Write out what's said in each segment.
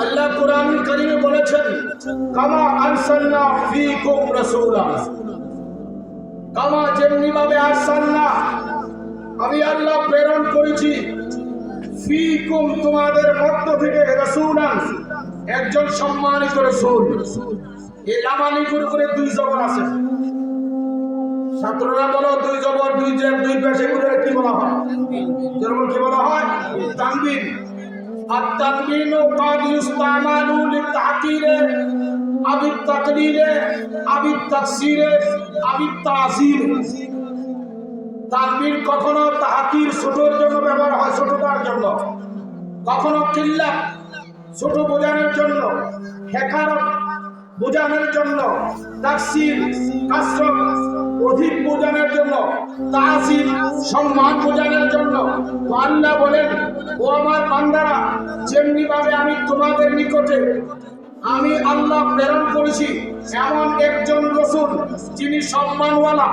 আল্লাহ কোরআন কারিমে বলেছেন, কামা আরসালনা ফীকুম রাসূলা। কামা যেমনি ভাবে আরসালনা, আমি আল্লাহ প্রেরণ করেছি, ফীকুম তোমাদের মধ্য থেকে রাসূলান, একজন সম্মানিত রাসূল। এই লামালিকুর করে দুই জবর আছে। ছাত্ররা বলো, দুই জবর, দুই জের দুই পেশ এগুলোর কি বলা হয়? যেরকম কি বলা হয়? তানবিন। আর তানবিন কাদ ইউস্তামালু লিতাকিরে আবিদ তাকরিরে তাজির তানবিন কখনো তাহাকির ছোটর জন্য ব্যবহার হয় ছোটটার জন্য? কখনো কিল্লা ছোট বোঝানোর জন্য বোঝানোর জন্য, তাকসির অধিক বোঝানোর জন্য, তাসির, সম্মান বোঝানোর জন্য। তো বলেন, ও আমার বান্দারা যেমনি ভাবে আমি তোমাদের নিকটে আমি আল্লাহ প্রেরণ করেছি এমন একজন রসুল যিনি সম্মানওয়ালা,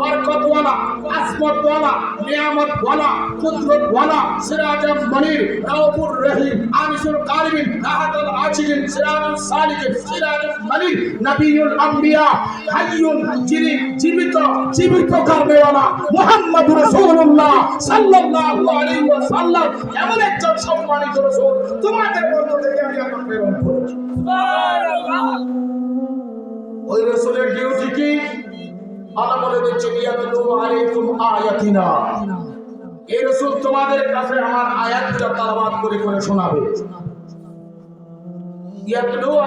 বরকতওয়ালা আসমতওয়ালা নিয়ামতওয়ালা, কুদরতওয়ালা সিরাজাম মনির রাউফুর রহিম আনিসুল কারিমিন, রাহাতুল আশিকিন সিরাজুল সালিকিন, সিরাজুল মনির নবিয়ুল আম্বিয়া হাইয়ুন যিনি জীবিত জীবিত করবেওয়ালা মুহাম্মদুর রাসূলুল্লাহ সাল্লাল্লাহু আলাইহি ওয়াসাল্লাম, এমন একজন সম্মানিত রাসূল তোমাদের মধ্য ওই রসুলের ডিউটি কি? আল্লাহ বলে দিচ্ছে আয়াতিনা। এই রসুল তোমাদের কাছে আমার আয়াতটা তালাবাত করে করে শোনাবে।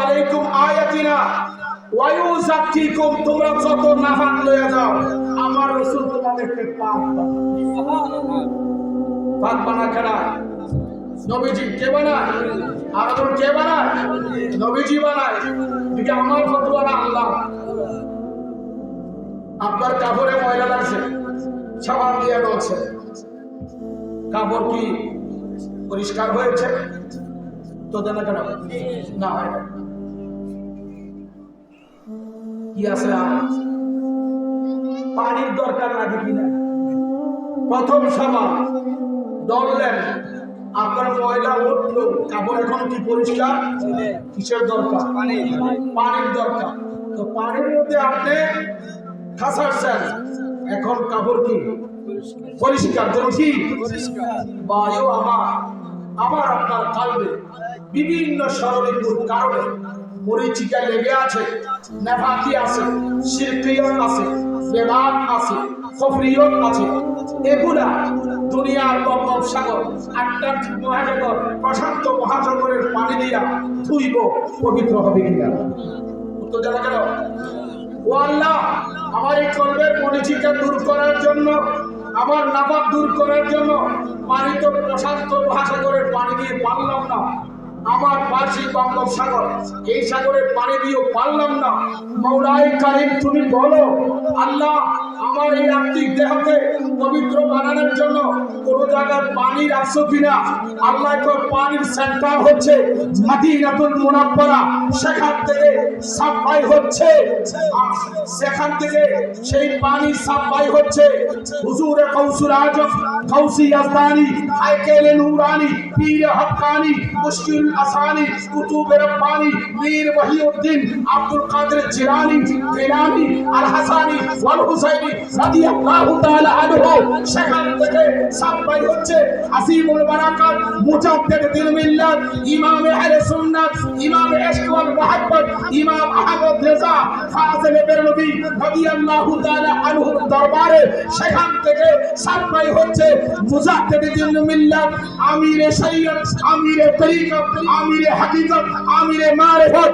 আলাইকুম আয়াতিনা, ওয়ায়ুযাক্কিকুম, তোমরা যত নাফাক লয়ে যাও, আমার রসুল তোমাদেরকে পাক পাক বানা কেনা নবীজি, কে বানায়? আর কে বানায়? নবীজি বানায়। আমার ফতোয়ারা আল্লাহ। আপনার কাপড়ে ময়লা লাগছে, সাবান দিয়ে রয়েছে কাপড় কি পরিষ্কার হয়েছে? তো দেনা কেন? না হয় কি আছে পানির দরকার লাগে কিনা প্রথম সাবান দললেন আপনার ময়লা উঠল কাপড় এখন কি পরিষ্কার? কিসের দরকার? পানির দরকার। তো পানির মধ্যে আপনি খাসাচ্ছেন এখন কাপড় কি? পরিষ্কার কি? বায়ু আমার আমার আপনার কালবে। বিভিন্ন স্বরলিপুর কারণে মরিচিকা লেগে আছে, নেফাকি আছে শিল্পিয়ত আছে। বেদাত আছে খবরিয়ত আছে। এগুলা দুনিয়ার বঙ্গোপ সাগর, আটলান্টিক মহাসাগর, প্রশান্ত মহাসাগরের পানি দিয়া ধুইব, পবিত্র হবে কিনা? উত্তর জানা গেল ও আল্লাহ, আমার এই কলবের মরিচিকা দূর করার জন্য, আমার নাপাক দূর করার জন্য পানি তো প্রশান্ত মহাসাগরের পানি দিয়ে পারলাম না। আমার পাশে বঙ্গোপসাগর এই সাগরের পানি দিয়েও পারলাম না। মৌলাই কারিম, তুমি বলো, আল্লাহ আমার এই আত্মিক দেহকে পবিত্র বানানোর জন্য কোন জায়গায় পানি আসো কিনা? আল্লাহ পানির সেন্টার হচ্ছে মাদিনাতুল মুনাব্বারা। সেখান থেকে সাপ্লাই হচ্ছে। সেখান থেকে সেই পানি সাপ্লাই হচ্ছে হুজুরে কৌসুর আজম, কৌসি আজদানি, হাইকেলে নুরানি, পীর হক্কানি, মুশকিল আসানি কুতুব রব্বানি মীর আব্দুল কাদের জিলানি আল হাসানি ওয়াল হুসাইনি রাদিয়াল্লাহু তাআলা আনহু। সেখান থেকে সাপ্লাই হচ্ছে আসিমুল বারাকাত, মুজাদ্দিদ দিল মিল্লাত, ইমাম আহলে সুন্নাত, ইমাম ইশক ওয়াল মুহাব্বত ইমাম আহমদ রেজা রাদিয়াল্লাহু তাআলা আনহুর দরবারে সেখান থেকে হচ্ছে মুজাদ্দিদ দিল মিল্লাত, আমিরে শরীয়ত আমিরে আমিরে হাকিকত, আমিরে মারিফত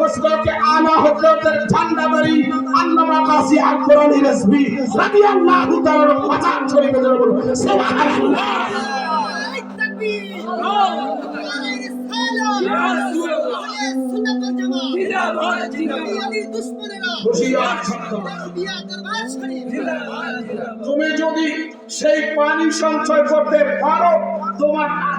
মুসলিমকে আলা হযরতের ঝান্ডাবাড়ি আল্লামা কাসি আকবরানি রাসবি রাদিয়াল্লাহু তাআলা পাঁচান শরীফে জন্য বলুন, সুবহানাল্লাহ। তুমি যদি সেই পানি সঞ্চয় করতে পারো, তোমার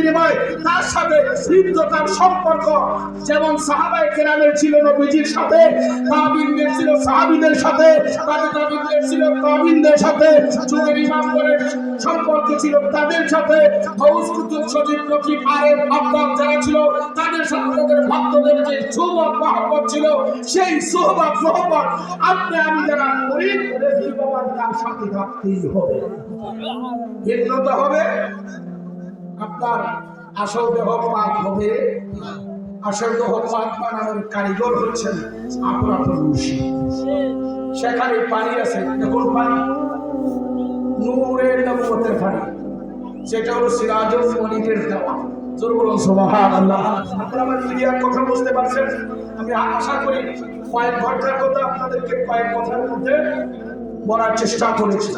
বিনিময়, তার সাথে হৃদ্যতার সম্পর্ক। যেমন সাহাবাই কেরামের ছিল নবীজির সাথে, তাবিনদের ছিল সাহাবিদের সাথে তাদের তাবিনদের ছিল তাবিনদের সাথে, যুগের ইমামগণের সম্পর্ক ছিল তাদের সাথে। হৌস কুতুব সজীব নকিব আরেফ আব্বাব যারা ছিল, তাদের সাথে তাদের ভক্তদের যে সুহবত, মহব্বত ছিল, সেই সুহবত, মহব্বত আপনি, আমি যারা করি তার সাথে থাকতেই হবে। ভিন্নতা হবে? আপনার আসল দেহ পাক হবে আসল দেহ পাক বানানোর কারিগর হচ্ছেন আপনার মুর্শিদ সেখানে পানি আছে, দেখুন পানি। নূরের নবুয়তের পানি। সেটা হলো সিরাজুল মনিরের দেওয়া। সুবহানাল্লাহ। আপনারা আমার মিডিয়ার কথা বুঝতে পারছেন? আমি আশা করি কয়েক ঘণ্টার কথা আপনাদেরকে কয়েক কথার মধ্যে বলার চেষ্টা করেছি।